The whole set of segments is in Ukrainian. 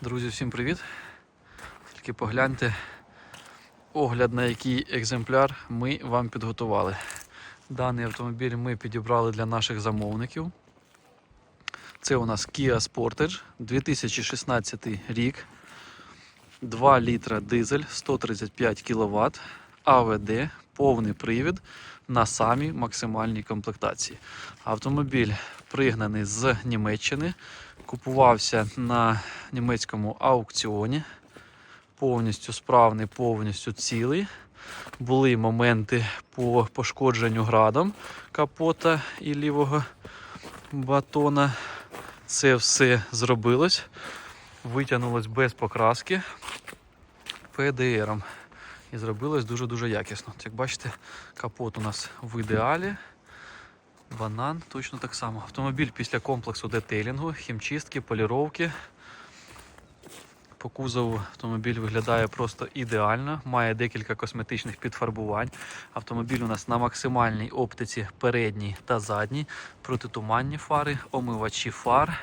Друзі, всім привіт! Тільки погляньте огляд на який екземпляр ми вам підготували. Даний автомобіль ми підібрали для наших замовників. Це у нас Kia Sportage 2016 рік. 2 літра дизель, 135 кВт, АВД, повний привід на самій максимальній комплектації. Автомобіль пригнаний з Німеччини, купувався на німецькому аукціоні. Повністю справний, повністю цілий. Були моменти по пошкодженню градом капота і лівого батона. Це все зробилось. Витягнулось без покраски ПДРом. І зробилось дуже-дуже якісно. Як бачите, капот у нас в ідеалі. Банан точно так само. Автомобіль після комплексу детейлінгу, хімчистки, поліровки. По кузову автомобіль виглядає просто ідеально, має декілька косметичних підфарбувань. Автомобіль у нас на максимальній оптиці передній та задній, протитуманні фари, омивачі фар.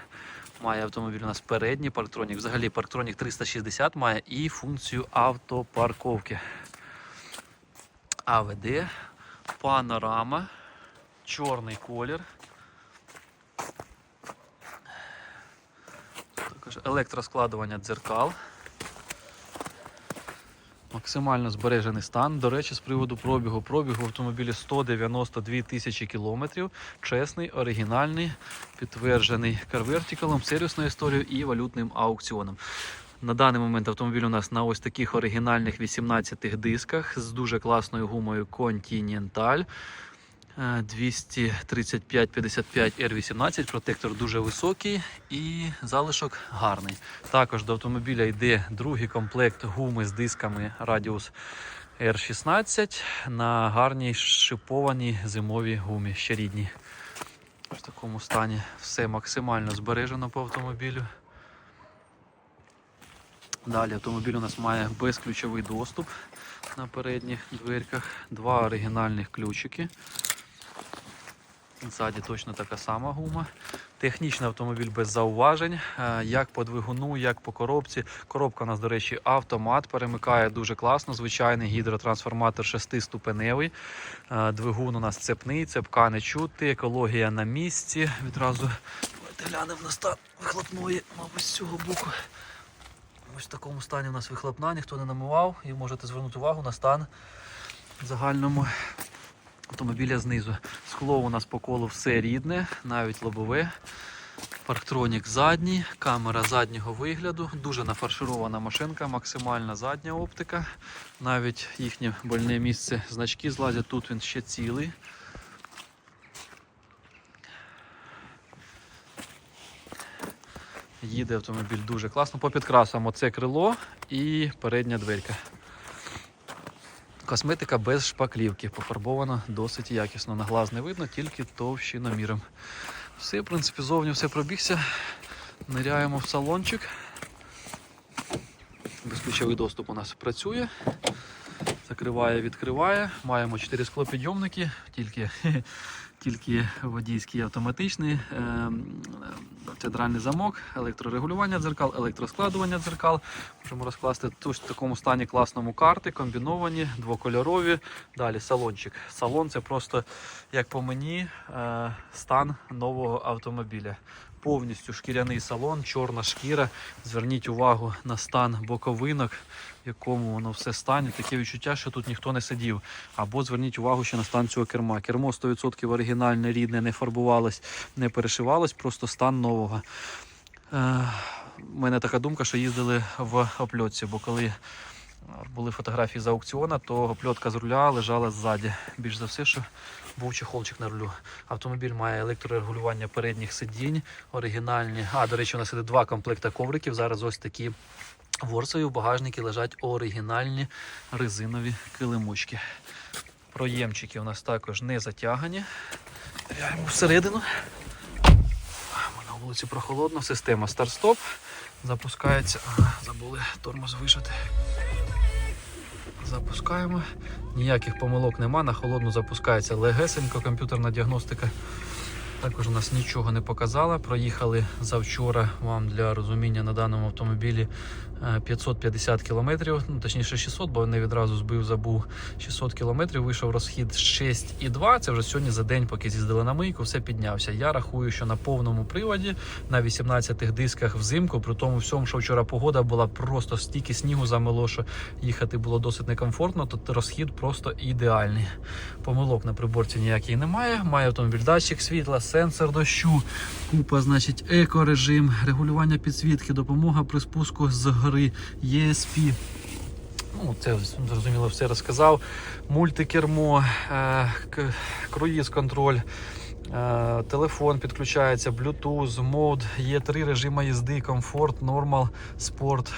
Має автомобіль у нас передній парктронік. Взагалі парктронік 360 має і функцію автопарковки. АВД, панорама, чорний колір. Також електроскладування дзеркал. Максимально збережений стан. До речі, з приводу пробігу. Пробігу в автомобілі 192 тисячі кілометрів. Чесний, оригінальний, підтверджений карвертикалом, сервісною історією і валютним аукціоном. На даний момент автомобіль у нас на ось таких оригінальних 18 дисках з дуже класною гумою Continental. Е, 235-55 R18, протектор дуже високий і залишок гарний. Також до автомобіля йде другий комплект гуми з дисками Radius R16 на гарній шипованій зимовій гумі, ще рідній. В такому стані все максимально збережено по автомобілю. Далі автомобіль у нас має безключовий доступ на передніх дверках, два оригінальних ключики. Ззаді точно така сама гума. Технічний автомобіль без зауважень, е, як по двигуну, як по коробці. Коробка у нас, до речі, автомат, перемикає дуже класно. Звичайний гідротрансформатор шестиступеневий. Е, Двигун у нас цепний, цепка не чути, екологія на місці. Відразу давайте глянемо на стан вихлопної, мабуть, з цього боку. Ось в такому стані у нас вихлопна, ніхто не намивав і можете звернути увагу на стан в загальному автомобіля знизу. Скло у нас по колу все рідне, навіть лобове. Парктронік задній, камера заднього вигляду, дуже нафарширована машинка, максимальна задня оптика. Навіть їхнє больне місце значки злазять, тут він ще цілий. Їде автомобіль дуже класно. По підкрасам оце крило і передня дверка. Косметика без шпаклівки, пофарбована досить якісно. На глаз не видно, тільки товщиноміром. Все, в принципі, зовні все пробігся. Ниряємо в салончик. Безключовий доступ у нас працює. Закриває, відкриває. Маємо 4 склопідйомники, тільки, тільки водійський автоматичний, центральний замок, електрорегулювання дзеркал, електроскладування дзеркал. Можемо розкласти тут в такому стані класному карти, комбіновані, двокольорові. Далі салончик. Салон це просто, як по мені, е, стан нового автомобіля. Повністю шкіряний салон, чорна шкіра. Зверніть увагу на стан боковинок, в якому воно все стані. Таке відчуття, що тут ніхто не сидів. Або зверніть увагу ще на стан цього керма. Кермо 100% оригінальне, рідне, не фарбувалось, не перешивалось, просто стан нового. Е, У мене така думка, що їздили в опльотці, бо коли е, були фотографії з аукціона, то опльотка з руля лежала ззаді. Більш за все, що був чехолчик на рулю. Автомобіль має електрорегулювання передніх сидінь, оригінальні. А, до речі, у нас іде два комплекти ковриків. Зараз ось такі ворсові в багажнику лежать оригінальні резинові килимочки. Проємчики у нас також не затягані. Глянемо всередину. На вулиці прохолодно, система старт-стоп. Запускається. Забули тормоз вижати. Запускаємо. Ніяких помилок нема, на холодну запускається легесенько, комп'ютерна діагностика Також у нас нічого не показала. Проїхали завчора вам для розуміння на даному автомобілі е, 550 кілометрів, ну точніше 600, бо не відразу збив, забув 600 кілометрів. Вийшов розхід 6,2. Це вже сьогодні за день, поки з'їздили на мийку, все піднявся. Я рахую, що на повному приводі на 18 дисках взимку, при тому всьому, що вчора погода була просто стільки снігу замело, що їхати було досить некомфортно. Тут розхід просто ідеальний. Помилок на приборці ніяких немає. Має автомобіль датчик світла, сенсор дощу, купа, значить, екорежим, регулювання підсвітки, допомога при спуску з гори, ESP. Ну, це зрозуміло, все розказав. Мультикермо, е, круїз-контроль. Е, Телефон підключається, Bluetooth, мод, є три режими їзди: комфорт, нормал, спорт.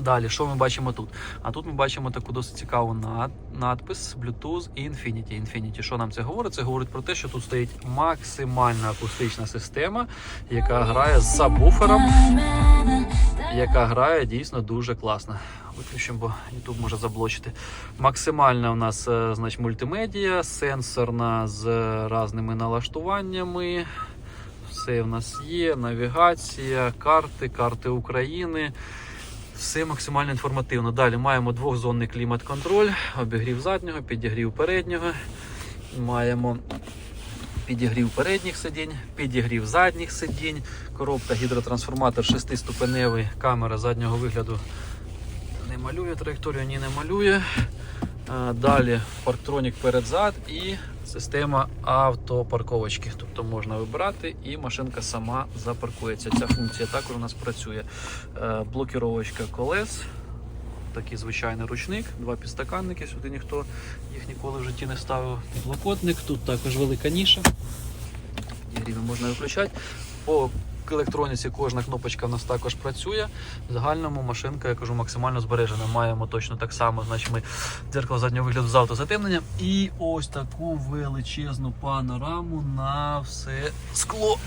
Далі, що ми бачимо тут? А тут ми бачимо таку досить цікаву над, надпис Bluetooth і Infinity. Infinity. Що нам це говорить? Це говорить про те, що тут стоїть максимальна акустична система, яка грає з сабвуфером, яка грає дійсно дуже класно. Виключимо, бо YouTube може заблочити. Максимальна у нас е, значить, мультимедіа, сенсорна з різними налаштуваннями. Все в нас є, навігація, карти, карти України. Все максимально інформативно. Далі маємо двохзонний клімат-контроль, обігрів заднього, підігрів переднього. Маємо підігрів передніх сидінь, підігрів задніх сидінь, коробка гідротрансформатор 6-ступеневий, камера заднього вигляду не малює, траєкторію ні не малює. А, Далі парктронік перед-зад і система автопарковочки. Тобто можна вибирати і машинка сама запаркується. Ця функція також у нас працює. Е, Блокіровочка колес, такий звичайний ручник, два підстаканники, сюди ніхто їх ніколи в житті не ставив. Підлокотник, тут також велика ніша. Рівень можна виключати. По електроніці кожна кнопочка в нас також працює. В загальному машинка, я кажу, максимально збережена. Маємо точно так само. Значить, ми дзеркало заднього вигляду з автозатемненням. І ось таку величезну панораму на все скло.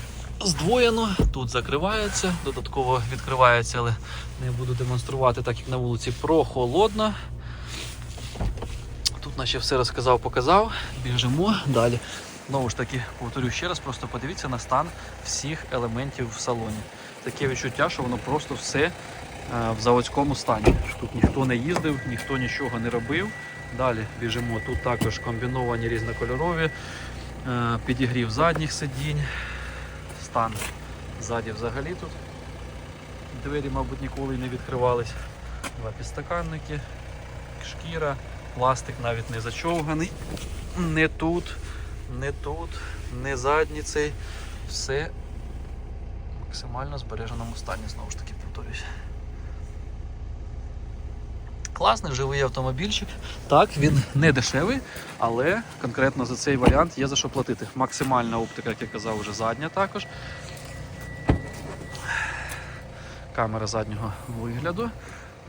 Здвоєно, тут закривається, додатково відкривається, але не буду демонструвати, так як на вулиці прохолодно. Тут наче все розказав, показав. Біжимо далі. Знову ж таки, повторю ще раз, просто подивіться на стан всіх елементів в салоні. Таке відчуття, що воно просто все е, в заводському стані. Тут ніхто не їздив, ніхто нічого не робив. Далі біжимо. Тут також комбіновані різнокольорові, е, підігрів задніх сидінь, стан ззаді взагалі тут. Двері, мабуть, ніколи не відкривались. Два підстаканники, шкіра, пластик навіть не зачовганий. Не тут, не тут, не задній цей. Все в максимально збереженому стані, знову ж таки повторюсь. Класний живий автомобільчик. Так, він не дешевий, але конкретно за цей варіант є за що платити. Максимальна оптика, як я казав, вже задня також. Камера заднього вигляду.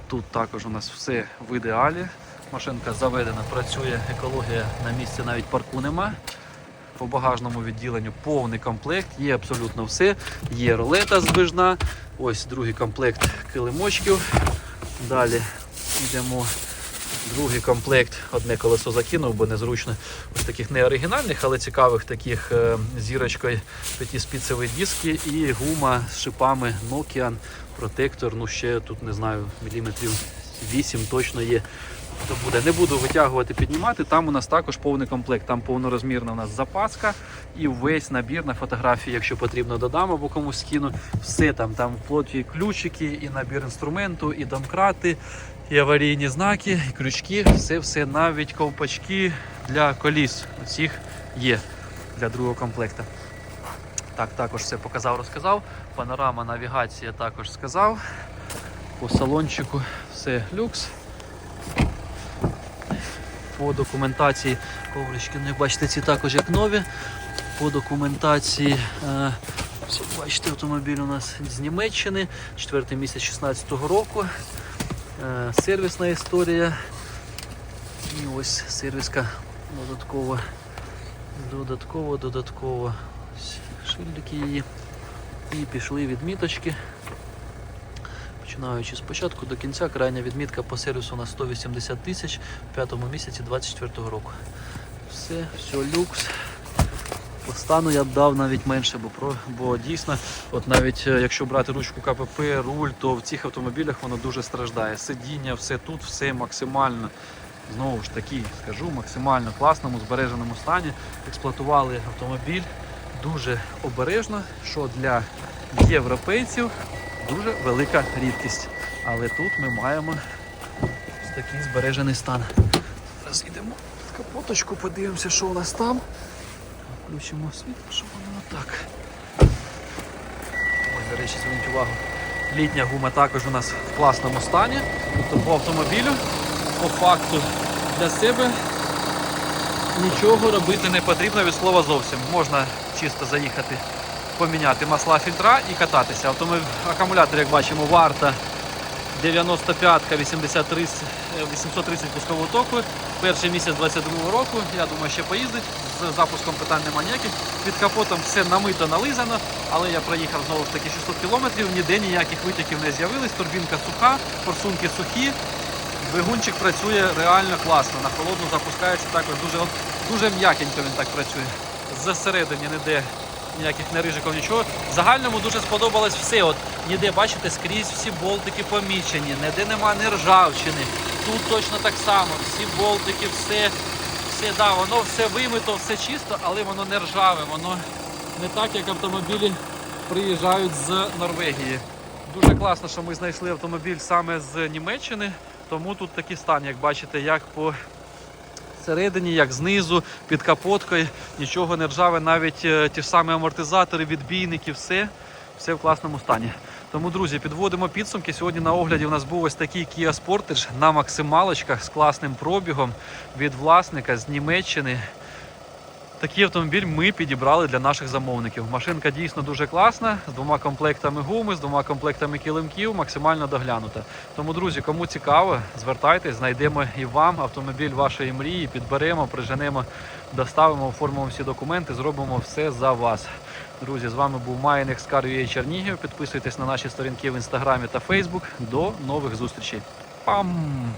Тут також у нас все в ідеалі. Машинка заведена, працює, екологія на місці навіть парку нема. По багажному відділенню повний комплект, є абсолютно все. Є рулета здвижна, ось другий комплект килимочків. Далі йдемо. Другий комплект, одне колесо закинув, бо незручно. Ось таких не оригінальних, але цікавих таких е, зірочкою п'ятиспіцеві диски і гума з шипами Nokian протектор. Ну ще тут не знаю, міліметрів 8 точно є. То буде. Не буду витягувати, піднімати. Там у нас також повний комплект. Там повнорозмірна у нас запаска і весь набір на фотографії, якщо потрібно, додам або комусь скину. Все там, там вплоть і ключики, і набір інструменту, і домкрати, і аварійні знаки, і крючки, все, все, навіть ковпачки для коліс. Усіх є для другого комплекту. Так, також все показав, розказав. Панорама, навігація також сказав. По салончику все люкс. По документації коврички, ну, як бачите, ці також як нові. По документації, е, бачите, автомобіль у нас з Німеччини, 4 місяць 16-го року. Е, сервісна історія. І ось сервіска додатково, додатково, додатково. Шильдики її. І пішли відміточки. Починаючи спочатку до кінця, крайня відмітка по сервісу на 180 тисяч в п'ятому місяці 24 року. Все, все люкс. По стану я б дав навіть менше, бо, про, бо дійсно, от навіть е, якщо брати ручку КПП, руль, то в цих автомобілях воно дуже страждає. Сидіння, все тут, все максимально, знову ж таки, скажу, максимально класному, збереженому стані. Експлуатували автомобіль дуже обережно, що для європейців дуже велика рідкість. Але тут ми маємо ось такий збережений стан. Зараз йдемо в капоточку, подивимося, що у нас там. Включимо світло, щоб воно так. Ось, до речі, зверніть увагу. Літня гума також у нас в класному стані. Тобто по автомобілю, по факту для себе нічого робити не потрібно від слова зовсім. Можна чисто заїхати, поміняти масла фільтра і кататися. Автомобіль, акумулятор, як бачимо, варта 95-ка 83, е, 830 пускового току. Перший місяць 22 року. Я думаю, ще поїздить. З запуском питань немає ніяких. Під капотом все намито, нализано, але я проїхав знову ж таки 600 кілометрів, ніде ніяких витоків не з'явилось. Турбінка суха, форсунки сухі. Двигунчик працює реально класно. На холодну запускається також дуже, дуже м'якенько він так працює. Зсередині ніде ніяких нерижиків, нічого. В загальному дуже сподобалось все. От ніде, бачите, скрізь всі болтики помічені, ніде нема ні ржавчини. Тут точно так само. Всі болтики, все, все, да, воно все вимито, все чисто, але воно не ржаве. Воно не так, як автомобілі приїжджають з Норвегії. Дуже класно, що ми знайшли автомобіль саме з Німеччини, тому тут такий стан, як бачите, як по всередині, як знизу, під капоткою, нічого не ржаве, навіть е, ті ж самі амортизатори, відбійники, все, все в класному стані. Тому, друзі, підводимо підсумки. Сьогодні на огляді у нас був ось такий Kia Sportage на максималочках з класним пробігом від власника з Німеччини. Такий автомобіль ми підібрали для наших замовників. Машинка дійсно дуже класна, з двома комплектами гуми, з двома комплектами килимків, максимально доглянута. Тому, друзі, кому цікаво, звертайтесь, знайдемо і вам автомобіль вашої мрії, підберемо, приженемо, доставимо, оформимо всі документи, зробимо все за вас. Друзі, з вами був Майнекс Car Чернігів. Підписуйтесь на наші сторінки в інстаграмі та Фейсбук. До нових зустрічей. Пам!